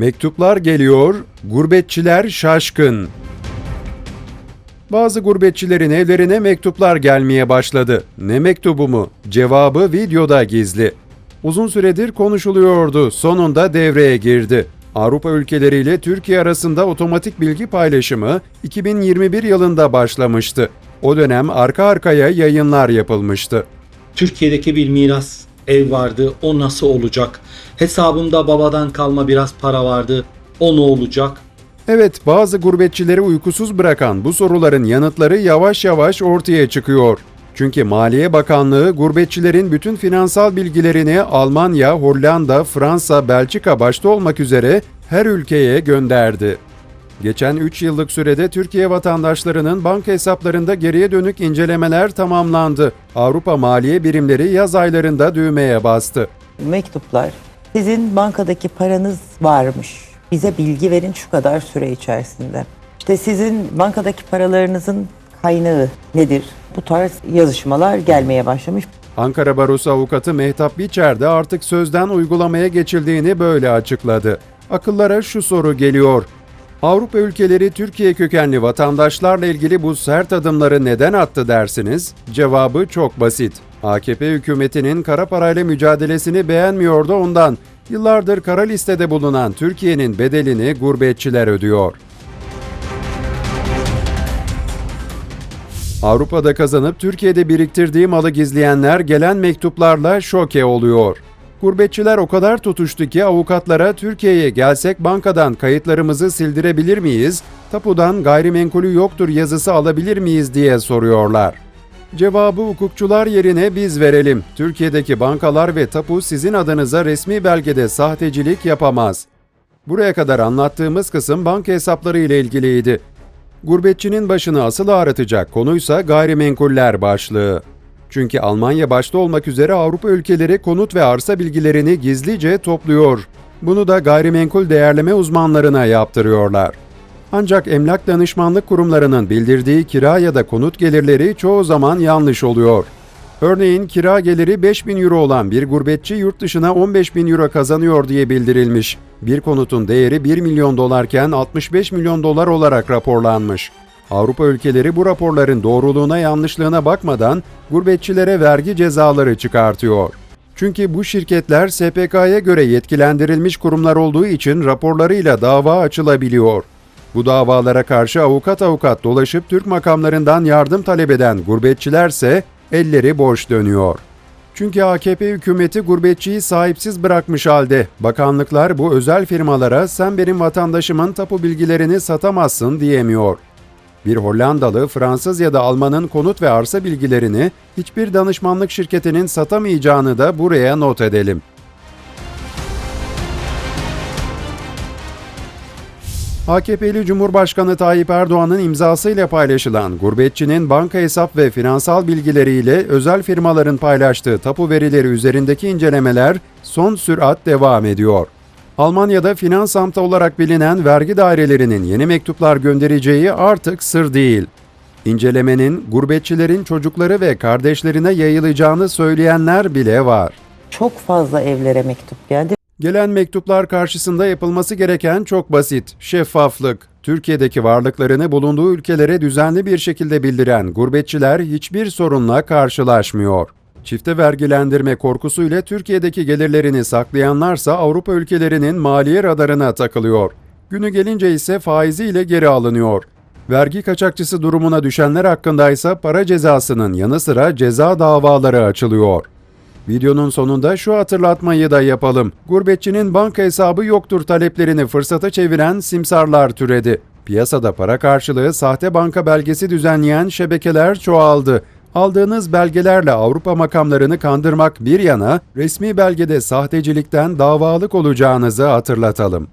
Mektuplar geliyor, gurbetçiler şaşkın. Bazı gurbetçilerin evlerine mektuplar gelmeye başladı. Ne mektubu mu? Cevabı videoda gizli. Uzun süredir konuşuluyordu, sonunda devreye girdi. Avrupa ülkeleriyle Türkiye arasında otomatik bilgi paylaşımı 2021 yılında başlamıştı. O dönem arka arkaya yayınlar yapılmıştı. Türkiye'deki bir miras ev vardı. O nasıl olacak? Hesabımda babadan kalma biraz para vardı. O ne olacak? Evet, bazı gurbetçileri uykusuz bırakan bu soruların yanıtları yavaş yavaş ortaya çıkıyor. Çünkü Maliye Bakanlığı gurbetçilerin bütün finansal bilgilerini Almanya, Hollanda, Fransa, Belçika başta olmak üzere her ülkeye gönderdi. Geçen 3 yıllık sürede Türkiye vatandaşlarının banka hesaplarında geriye dönük incelemeler tamamlandı. Avrupa Maliye Birimleri yaz aylarında düğmeye bastı. mektuplar. Sizin bankadaki paranız varmış. Bize bilgi verin şu kadar süre içerisinde. İşte sizin bankadaki paralarınızın kaynağı nedir? Bu tarz yazışmalar gelmeye başlamış. Ankara Barosu avukatı Mehtap Biçer de artık sözden uygulamaya geçildiğini böyle açıkladı. Akıllara şu soru geliyor. Avrupa ülkeleri Türkiye kökenli vatandaşlarla ilgili bu sert adımları neden attı dersiniz? Cevabı çok basit. AKP hükümetinin kara parayla mücadelesini beğenmiyordu ondan. Yıllardır kara listede bulunan Türkiye'nin bedelini gurbetçiler ödüyor. Avrupa'da kazanıp Türkiye'de biriktirdiği malı gizleyenler gelen mektuplarla şoke oluyor. Gurbetçiler o kadar tutuştu ki avukatlara Türkiye'ye gelsek bankadan kayıtlarımızı sildirebilir miyiz, tapudan gayrimenkulü yoktur yazısı alabilir miyiz diye soruyorlar. Cevabı hukukçular yerine biz verelim. Türkiye'deki bankalar ve tapu sizin adınıza resmi belgede sahtecilik yapamaz. Buraya kadar anlattığımız kısım banka hesapları ile ilgiliydi. Gurbetçinin başını asıl ağrıtacak konuysa gayrimenkuller başlığı. Çünkü Almanya başta olmak üzere Avrupa ülkeleri konut ve arsa bilgilerini gizlice topluyor. Bunu da gayrimenkul değerleme uzmanlarına yaptırıyorlar. Ancak emlak danışmanlık kurumlarının bildirdiği kira ya da konut gelirleri çoğu zaman yanlış oluyor. Örneğin kira geliri 5000 euro olan bir gurbetçi yurt dışına 15 bin euro kazanıyor diye bildirilmiş. Bir konutun değeri 1 milyon dolarken 65 milyon dolar olarak raporlanmış. Avrupa ülkeleri bu raporların doğruluğuna yanlışlığına bakmadan gurbetçilere vergi cezaları çıkartıyor. Çünkü bu şirketler SPK'ya göre yetkilendirilmiş kurumlar olduğu için raporlarıyla dava açılabiliyor. Bu davalara karşı avukat avukat dolaşıp Türk makamlarından yardım talep eden gurbetçilerse elleri boş dönüyor. Çünkü AKP hükümeti gurbetçiyi sahipsiz bırakmış halde. Bakanlıklar bu özel firmalara sen benim vatandaşımın tapu bilgilerini satamazsın diyemiyor. Bir Hollandalı, Fransız ya da Almanın konut ve arsa bilgilerini hiçbir danışmanlık şirketinin satamayacağını da buraya not edelim. AKP'li Cumhurbaşkanı Tayyip Erdoğan'ın imzasıyla paylaşılan gurbetçinin banka hesap ve finansal bilgileriyle özel firmaların paylaştığı tapu verileri üzerindeki incelemeler son sürat devam ediyor. Almanya'da Finansamt'a olarak bilinen vergi dairelerinin yeni mektuplar göndereceği artık sır değil. İncelemenin gurbetçilerin çocukları ve kardeşlerine yayılacağını söyleyenler bile var. Çok fazla evlere mektup geldi. Gelen mektuplar karşısında yapılması gereken çok basit. Şeffaflık. Türkiye'deki varlıklarını bulunduğu ülkelere düzenli bir şekilde bildiren gurbetçiler hiçbir sorunla karşılaşmıyor. Çifte vergilendirme korkusuyla Türkiye'deki gelirlerini saklayanlarsa Avrupa ülkelerinin maliye radarına takılıyor. Günü gelince ise faiziyle geri alınıyor. Vergi kaçakçısı durumuna düşenler hakkında ise para cezasının yanı sıra ceza davaları açılıyor. Videonun sonunda şu hatırlatmayı da yapalım. Gurbetçinin banka hesabı yoktur taleplerini fırsata çeviren simsarlar türedi. Piyasada para karşılığı sahte banka belgesi düzenleyen şebekeler çoğaldı. Aldığınız belgelerle Avrupa makamlarını kandırmak bir yana resmi belgede sahtecilikten davalık olacağınızı hatırlatalım.